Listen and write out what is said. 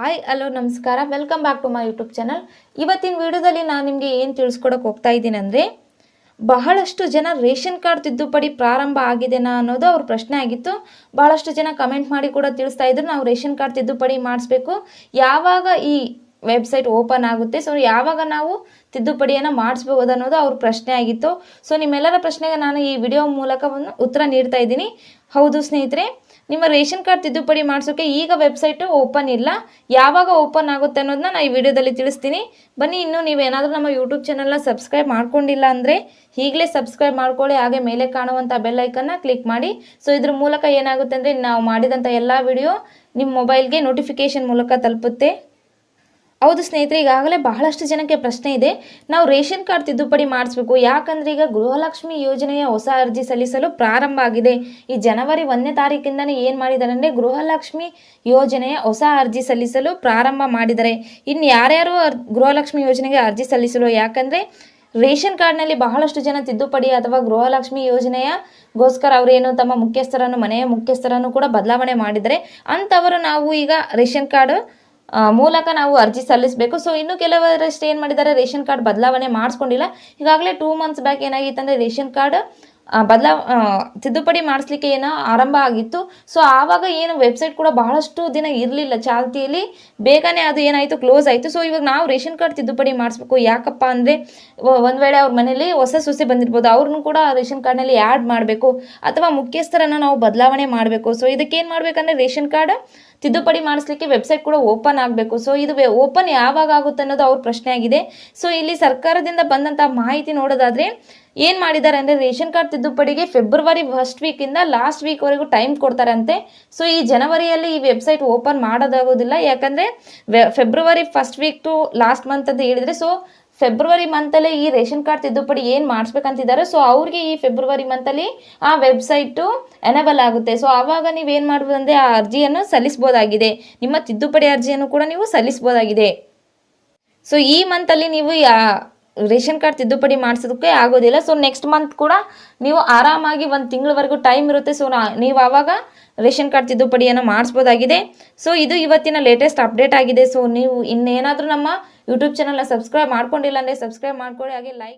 Hi hello ನಮಸ್ಕಾರ. Welcome back to my YouTube channel ಇವತ್ತಿನ ವಿಡಿಯೋದಲ್ಲಿ ನಾನು ನಿಮಗೆ ಏನು ತಿಳಿಸ್ಕೊಡಕ್ಕೆ ಹೋಗ್ತಾ ಇದ್ದೀನಿ ಅಂದರೆ, ಬಹಳಷ್ಟು ಜನ ರೇಷನ್ ಕಾರ್ಡ್ ತಿದ್ದುಪಡಿ ಪ್ರಾರಂಭ ಆಗಿದೆನಾ ಅನ್ನೋದು ಅವ್ರ ಪ್ರಶ್ನೆ ಆಗಿತ್ತು. ಬಹಳಷ್ಟು ಜನ ಕಮೆಂಟ್ ಮಾಡಿ ಕೂಡ ತಿಳಿಸ್ತಾ ಇದ್ರು, ನಾವು ರೇಷನ್ ಕಾರ್ಡ್ ತಿದ್ದುಪಡಿ ಮಾಡಿಸ್ಬೇಕು. ಯಾವಾಗ ಈ ವೆಬ್ಸೈಟ್ ಓಪನ್ ಆಗುತ್ತೆ ಸೊ ಯಾವಾಗ ನಾವು ತಿದ್ದುಪಡಿಯನ್ನು ಮಾಡಿಸ್ಬೋದು ಅನ್ನೋದು ಅವ್ರ ಪ್ರಶ್ನೆ ಆಗಿತ್ತು. ಸೊ ನಿಮ್ಮೆಲ್ಲರ ಪ್ರಶ್ನೆಗೆ ನಾನು ಈ ವಿಡಿಯೋ ಮೂಲಕ ಒಂದು ಉತ್ತರ ನೀಡ್ತಾ ಇದ್ದೀನಿ. ಹೌದು ಸ್ನೇಹಿತರೆ ನಿಮ್ಮ ರೇಷನ್ ಕಾರ್ಡ್ ತಿದ್ದುಪಡಿ ಮಾಡಿಸೋಕೆ ಈಗ ವೆಬ್ಸೈಟು ಓಪನ್ ಇಲ್ಲ. ಯಾವಾಗ ಓಪನ್ ಆಗುತ್ತೆ ಅನ್ನೋದನ್ನ ನಾನು ಈ ವಿಡಿಯೋದಲ್ಲಿ ತಿಳಿಸ್ತೀನಿ. ಬನ್ನಿ, ಇನ್ನೂ ನೀವೇನಾದರೂ ನಮ್ಮ ಯೂಟ್ಯೂಬ್ ಚಾನಲ್ನ ಸಬ್ಸ್ಕ್ರೈಬ್ ಮಾಡ್ಕೊಂಡಿಲ್ಲ ಅಂದರೆ ಈಗಲೇ ಸಬ್ಸ್ಕ್ರೈಬ್ ಮಾಡ್ಕೊಳ್ಳಿ, ಹಾಗೆ ಮೇಲೆ ಕಾಣುವಂಥ ಬೆಲ್ ಐಕನ್ನ ಕ್ಲಿಕ್ ಮಾಡಿ. ಸೊ, ಇದ್ರ ಮೂಲಕ ಏನಾಗುತ್ತೆ ಅಂದರೆ ನಾವು ಮಾಡಿದಂಥ ಎಲ್ಲ ವಿಡಿಯೋ ನಿಮ್ಮ ಮೊಬೈಲ್ಗೆ ನೋಟಿಫಿಕೇಷನ್ ಮೂಲಕ ತಲುಪುತ್ತೆ. ಹೌದು ಸ್ನೇಹಿತರೆ, ಈಗಾಗಲೇ ಬಹಳಷ್ಟು ಜನಕ್ಕೆ ಪ್ರಶ್ನೆ ಇದೆ. ನಾವು ರೇಷನ್ ಕಾರ್ಡ್ ತಿದ್ದುಪಡಿ ಮಾಡಿಸ್ಬೇಕು. ಯಾಕಂದ್ರೆ ಈಗ ಗೃಹಲಕ್ಷ್ಮಿ ಯೋಜನೆಯ ಹೊಸ ಅರ್ಜಿ ಸಲ್ಲಿಸಲು ಪ್ರಾರಂಭ ಆಗಿದೆ. ಈ ಜನವರಿ ಒಂದನೇ ತಾರೀಕಿಂದನೇ ಏನು ಮಾಡಿದ್ದಾರೆ ಅಂದರೆ ಗೃಹಲಕ್ಷ್ಮಿ ಯೋಜನೆಯ ಹೊಸ ಅರ್ಜಿ ಸಲ್ಲಿಸಲು ಪ್ರಾರಂಭ ಮಾಡಿದ್ದಾರೆ. ಇನ್ನು ಯಾರ್ಯಾರು ಗೃಹಲಕ್ಷ್ಮಿ ಯೋಜನೆಗೆ ಅರ್ಜಿ ಸಲ್ಲಿಸಲು, ಯಾಕಂದರೆ ರೇಷನ್ ಕಾರ್ಡ್ನಲ್ಲಿ ಬಹಳಷ್ಟು ಜನ ತಿದ್ದುಪಡಿ ಅಥವಾ ಗೃಹಲಕ್ಷ್ಮಿ ಯೋಜನೆಯ ಗೋಸ್ಕರ ಅವರೇನು ತಮ್ಮ ಮುಖ್ಯಸ್ಥರನ್ನು, ಮನೆಯ ಮುಖ್ಯಸ್ಥರನ್ನು ಕೂಡ ಬದಲಾವಣೆ ಮಾಡಿದರೆ, ಅಂಥವರು ನಾವು ಈಗ ರೇಷನ್ ಕಾರ್ಡ್ ಮೂಲಕ ನಾವು ಅರ್ಜಿ ಸಲ್ಲಿಸಬೇಕು. ಸೊ ಇನ್ನು ಕೆಲವರಷ್ಟು ಏನು ಮಾಡಿದ್ದಾರೆ? ರೇಷನ್ ಕಾರ್ಡ್ ಬದಲಾವಣೆ ಮಾಡಿಸ್ಕೊಂಡಿಲ್ಲ. ಈಗಾಗಲೇ ಟೂ ಮಂತ್ಸ್ ಬ್ಯಾಕ್ ಏನಾಗಿತ್ತು ಅಂದರೆ ರೇಷನ್ ಕಾರ್ಡ್ ಬದಲಾ ತಿದ್ದುಪಡಿ ಮಾಡಿಸ್ಲಿಕ್ಕೆ ಏನೋ ಆರಂಭ ಆಗಿತ್ತು. ಸೊ ಆವಾಗ ಏನು ವೆಬ್ಸೈಟ್ ಕೂಡ ಬಹಳಷ್ಟು ದಿನ ಇರಲಿಲ್ಲ. ಚಾಲ್ತಿಯಲ್ಲಿ ಬೇಗನೆ ಅದು ಏನಾಯಿತು? ಕ್ಲೋಸ್ ಆಯಿತು. ಸೊ ಇವಾಗ ನಾವು ರೇಷನ್ ಕಾರ್ಡ್ ತಿದ್ದುಪಡಿ ಮಾಡಿಸ್ಬೇಕು. ಯಾಕಪ್ಪ ಅಂದರೆ ಒಂದು ವೇಳೆ ಅವ್ರ ಮನೇಲಿ ಹೊಸ ಸೊಸೆ ಬಂದಿರ್ಬೋದು. ಅವ್ರನ್ನೂ ಕೂಡ ರೇಷನ್ ಕಾರ್ಡ್ನಲ್ಲಿ ಆ್ಯಡ್ ಮಾಡಬೇಕು. ಅಥವಾ ಮುಖ್ಯಸ್ಥರನ್ನು ನಾವು ಬದಲಾವಣೆ ಮಾಡಬೇಕು. ಸೊ ಇದಕ್ಕೇನು ಮಾಡಬೇಕಂದ್ರೆ ರೇಷನ್ ಕಾರ್ಡ್ ತಿದ್ದುಪಡಿ ಮಾಡಿಸ್ಲಿಕ್ಕೆ ವೆಬ್ಸೈಟ್ ಕೂಡ ಓಪನ್ ಆಗಬೇಕು. ಸೊ ಇದು ಓಪನ್ ಯಾವಾಗ ಆಗುತ್ತೆ ಅನ್ನೋದು ಅವ್ರ ಪ್ರಶ್ನೆ ಆಗಿದೆ. ಸೊ ಇಲ್ಲಿ ಸರ್ಕಾರದಿಂದ ಬಂದಂಥ ಮಾಹಿತಿ ನೋಡೋದಾದ್ರೆ, ಏನು ಮಾಡಿದ್ದಾರೆ ಅಂದರೆ, ರೇಷನ್ ಕಾರ್ಡ್ ತಿದ್ದುಪಡಿಗೆ ಫೆಬ್ರವರಿ ಫಸ್ಟ್ ವೀಕಿಂದ ಲಾಸ್ಟ್ ವೀಕ್ವರೆಗೂ ಟೈಮ್ ಕೊಡ್ತಾರಂತೆ. ಸೊ ಈ ಜನವರಿಯಲ್ಲಿ ಈ ವೆಬ್ಸೈಟ್ ಓಪನ್ ಮಾಡೋದಾಗೋದಿಲ್ಲ. ಯಾಕಂದರೆ February first week to last month ಅಂತ ಹೇಳಿದರೆ ಸೊ ಫೆಬ್ರವರಿ ಮಂತಲ್ಲೇ ಈ ರೇಷನ್ ಕಾರ್ಡ್ ತಿದ್ದುಪಡಿ ಏನು ಮಾಡಿಸ್ಬೇಕಂತಿದ್ದಾರೆ ಸೊ ಅವ್ರಿಗೆ ಈ ಫೆಬ್ರವರಿ ಮಂತಲ್ಲಿ ಆ ವೆಬ್ಸೈಟು ಎನೇಬಲ್ ಆಗುತ್ತೆ. ಸೊ ಆವಾಗ ನೀವೇನು ಮಾಡ್ಬೋದು ಅಂದರೆ ಆ ಅರ್ಜಿಯನ್ನು ಸಲ್ಲಿಸ್ಬೋದಾಗಿದೆ. ನಿಮ್ಮ ತಿದ್ದುಪಡಿ ಅರ್ಜಿಯನ್ನು ಕೂಡ ನೀವು ಸಲ್ಲಿಸ್ಬೋದಾಗಿದೆ. ಸೊ ಈ ಮಂತಲ್ಲಿ ನೀವು ಯಾ ರೇಷನ್ ಕಾರ್ಡ್ ತಿದ್ದುಪಡಿ ಮಾಡಿಸೋದಕ್ಕೆ ಆಗೋದಿಲ್ಲ. ಸೊ ನೆಕ್ಸ್ಟ್ ಮಂತ್ ಕೂಡ ನೀವು ಆರಾಮಾಗಿ ಒಂದು ತಿಂಗಳವರೆಗೂ ಟೈಮ್ ಇರುತ್ತೆ. ಸೊ ನೀವು ಆವಾಗ ರೇಷನ್ ಕಾರ್ಡ್ ತಿದ್ದುಪಡಿಯನ್ನು ಮಾಡಿಸ್ಬೋದಾಗಿದೆ. ಸೊ ಇದು ಇವತ್ತಿನ ಲೇಟೆಸ್ಟ್ ಅಪ್ಡೇಟ್ ಆಗಿದೆ. ಸೊ ನೀವು ಇನ್ನೇನಾದರೂ ನಮ್ಮ ಯೂಟ್ಯೂಬ್ ಚಾನಲ್ನ ಸಬ್ಸ್ಕ್ರೈಬ್ ಮಾಡ್ಕೊಂಡಿಲ್ಲ ಅಂದರೆ ಸಬ್ಸ್ಕ್ರೈಬ್ ಮಾಡ್ಕೊಳ್ಳಿ. ಹಾಗೆ ಲೈಕ್